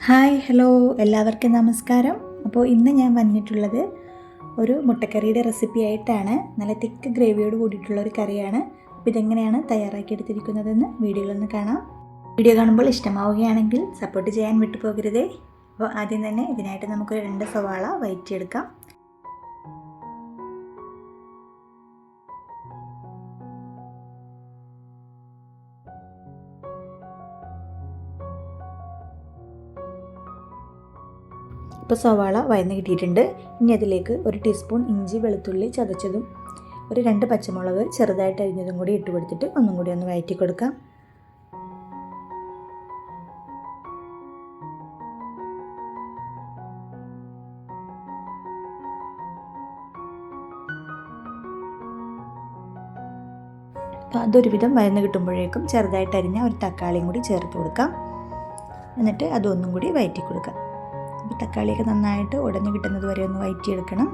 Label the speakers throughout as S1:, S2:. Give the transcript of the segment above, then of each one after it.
S1: Hi hello എല്ലാവർക്കും നമസ്കാരം. അപ്പോൾ ഇന്ന് ഞാൻ വന്നിട്ടുള്ളത് ഒരു മുട്ടക്കറിയുടെ റെസിപ്പി ആയിട്ടാണ്. നല്ല തിക്ക് ഗ്രേവിയോട് കൂടിയിട്ടുള്ള ഒരു കറിയാണ്. അപ്പോൾ ഇതെങ്ങനെയാണ് തയ്യാറാക്കിയെടുത്തിരിക്കുന്നതെന്ന് വീഡിയോയിലൊന്ന് കാണാം. വീഡിയോ കാണുമ്പോൾ ഇഷ്ടമാവുകയാണെങ്കിൽ സപ്പോർട്ട് ചെയ്യാൻ വിട്ടുപോകരുതേ. അപ്പോൾ ആദ്യം തന്നെ ഇതിനായിട്ട് നമുക്കൊരു രണ്ട് സവാള വയറ്റിയെടുക്കാം ഇപ്പോൾ സവാള വയന്ന് കിട്ടിയിട്ടുണ്ട്. ഇനി അതിലേക്ക് ഒരു ടീസ്പൂൺ ഇഞ്ചി വെളുത്തുള്ളി ചതച്ചതും ഒരു രണ്ട് പച്ചമുളക് ചെറുതായിട്ട് അരിഞ്ഞതും കൂടി ഇട്ട് കൊടുത്തിട്ട് ഒന്നും കൂടി ഒന്ന് വയറ്റി കൊടുക്കാം. അപ്പോൾ അതൊരുവിധം വയന്ന് കിട്ടുമ്പോഴേക്കും ചെറുതായിട്ട് അരിഞ്ഞ ഒരു തക്കാളിയും കൂടി ചേർത്ത് കൊടുക്കാം. എന്നിട്ട് അതൊന്നും കൂടി വയറ്റി കൊടുക്കാം. അപ്പോൾ തക്കാളിയൊക്കെ നന്നായിട്ട് ഉടഞ്ഞു കിട്ടുന്നത് വരെ ഒന്ന് വയറ്റിയെടുക്കണം.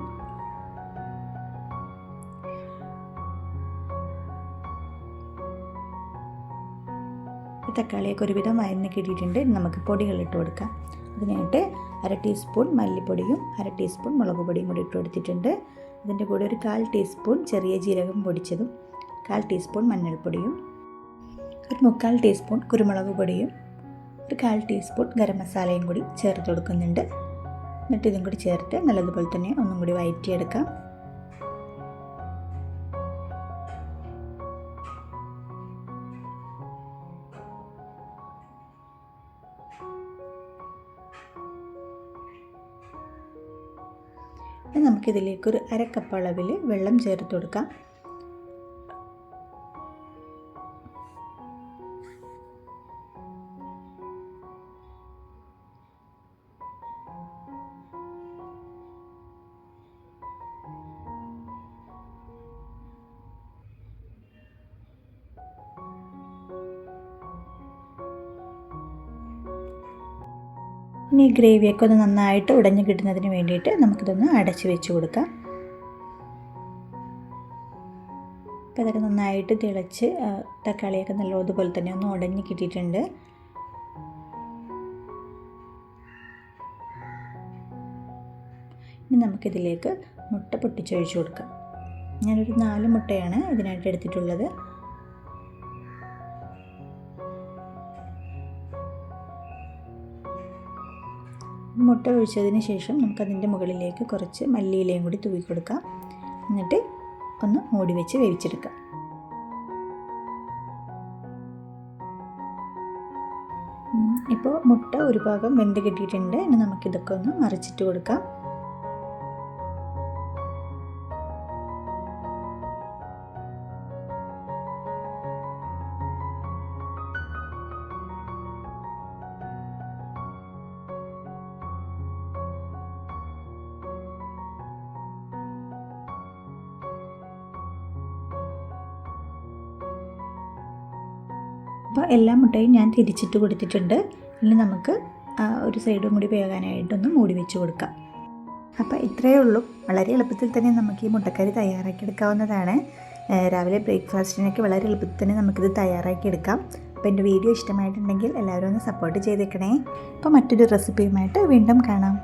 S1: തക്കാളിയൊക്കെ ഒരുവിധം വയന്ന് കിട്ടിയിട്ടുണ്ട്. നമുക്ക് പൊടികൾ ഇട്ട് കൊടുക്കാം. അതിനായിട്ട് അര ടീസ്പൂൺ മല്ലിപ്പൊടിയും അര ടീസ്പൂൺ മുളക് പൊടിയും കൂടി ഇട്ട് കൊടുത്തിട്ടുണ്ട്. അതിന്റെ കൂടെ ഒരു കാൽ ടീസ്പൂൺ ചെറിയ ജീരകം പൊടിച്ചതും കാൽ ടീസ്പൂൺ മഞ്ഞൾപ്പൊടിയും ഒരു മുക്കാൽ ടീസ്പൂൺ കുരുമുളക് പൊടിയും ഒരു കാൽ ടീസ്പൂൺ ഗരം മസാലയും കൂടി ചേർത്ത് കൊടുക്കുന്നുണ്ട്. എന്നിട്ട് ഇതും കൂടി ചേർത്ത് നല്ലതുപോലെ തന്നെ ഒന്നും കൂടി വയറ്റിയെടുക്കാം. നമുക്കിതിലേക്കൊരു അരക്കപ്പ് അളവിൽ വെള്ളം ചേർത്ത് കൊടുക്കാം. ഇനി ഗ്രേവിയൊക്കെ ഒന്ന് നന്നായിട്ട് ഉടഞ്ഞു കിട്ടുന്നതിന് വേണ്ടിയിട്ട് നമുക്കിതൊന്ന് അടച്ചു വെച്ച് കൊടുക്കാം. അപ്പോൾ അതൊക്കെ നന്നായിട്ട് തിളച്ച് തക്കാളിയൊക്കെ നല്ലതുപോലെ തന്നെ ഒന്ന് ഉടഞ്ഞു കിട്ടിയിട്ടുണ്ട്. ഇനി നമുക്കിതിലേക്ക് മുട്ട പൊട്ടിച്ചൊഴിച്ച് കൊടുക്കാം. ഞാനൊരു നാല് മുട്ടയാണ് ഇതിനായിട്ട് എടുത്തിട്ടുള്ളത്. മുട്ട ഒഴിച്ചതിന് ശേഷം നമുക്കതിന്റെ മുകളിലേക്ക് കുറച്ച് മല്ലിയിലയും കൂടി തൂവി കൊടുക്കാം. എന്നിട്ട് ഒന്ന് മൂടി വെച്ച് വേവിച്ചെടുക്കാം. ഇപ്പോൾ മുട്ട ഒരു ഭാഗം വെന്ത് കിട്ടിയിട്ടുണ്ട്. ഇനി നമുക്കിതൊക്കെ ഒന്ന് മറിച്ചിട്ട് കൊടുക്കാം. അപ്പോൾ എല്ലാ മുട്ടയും ഞാൻ തിരിച്ചിട്ട് കൊടുത്തിട്ടുണ്ട്. ഇനി നമുക്ക് ഒരു സൈഡും കൂടി വേകാനായിട്ടൊന്ന് മൂടി വെച്ച് കൊടുക്കാം. അപ്പോൾ ഇത്രയേ ഉള്ളൂ. വളരെ എളുപ്പത്തിൽ തന്നെ നമുക്ക് ഈ മുട്ടക്കറി തയ്യാറാക്കി എടുക്കാവുന്നതാണ്. രാവിലെ ബ്രേക്ക്ഫാസ്റ്റിനൊക്കെ വളരെ എളുപ്പത്തിൽ തന്നെ നമുക്കിത് തയ്യാറാക്കി എടുക്കാം. അപ്പോൾ എന്റെ വീഡിയോ ഇഷ്ടമായിട്ടുണ്ടെങ്കിൽ എല്ലാവരും ഒന്ന് സപ്പോർട്ട് ചെയ്തേക്കണേ. അപ്പോൾ മറ്റൊരു റെസിപ്പിയുമായിട്ട് വീണ്ടും കാണാം.